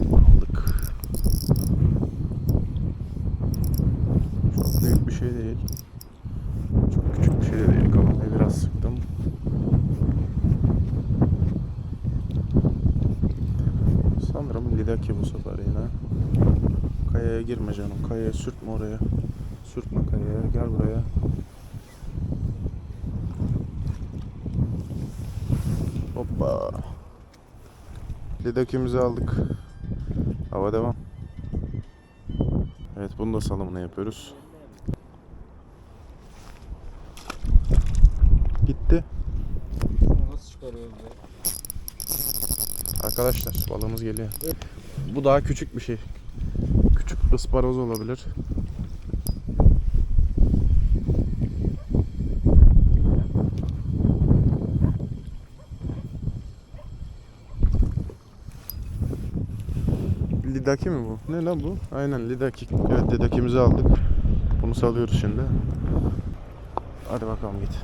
Aldık. Çok büyük bir şey değil. Çok küçük bir şey de değil. Kafayı biraz sıktım. Sanırım Lidaki bu sefer yine. Kayaya girme canım. Kayaya sürtme oraya. Sürtme kayaya. Gel buraya. Hoppa. Lidakimizi aldık. Hava devam. Evet bunu da salımını yapıyoruz. Gitti. Nasıl çıkarıyoruz ya? Arkadaşlar balığımız geliyor. Bu daha küçük bir şey. Küçük ısparoz olabilir. Lidaki mi bu? Ne lan bu? Aynen lidaki. Evet lidakimizi aldık. Bunu salıyoruz şimdi. Hadi bakalım git.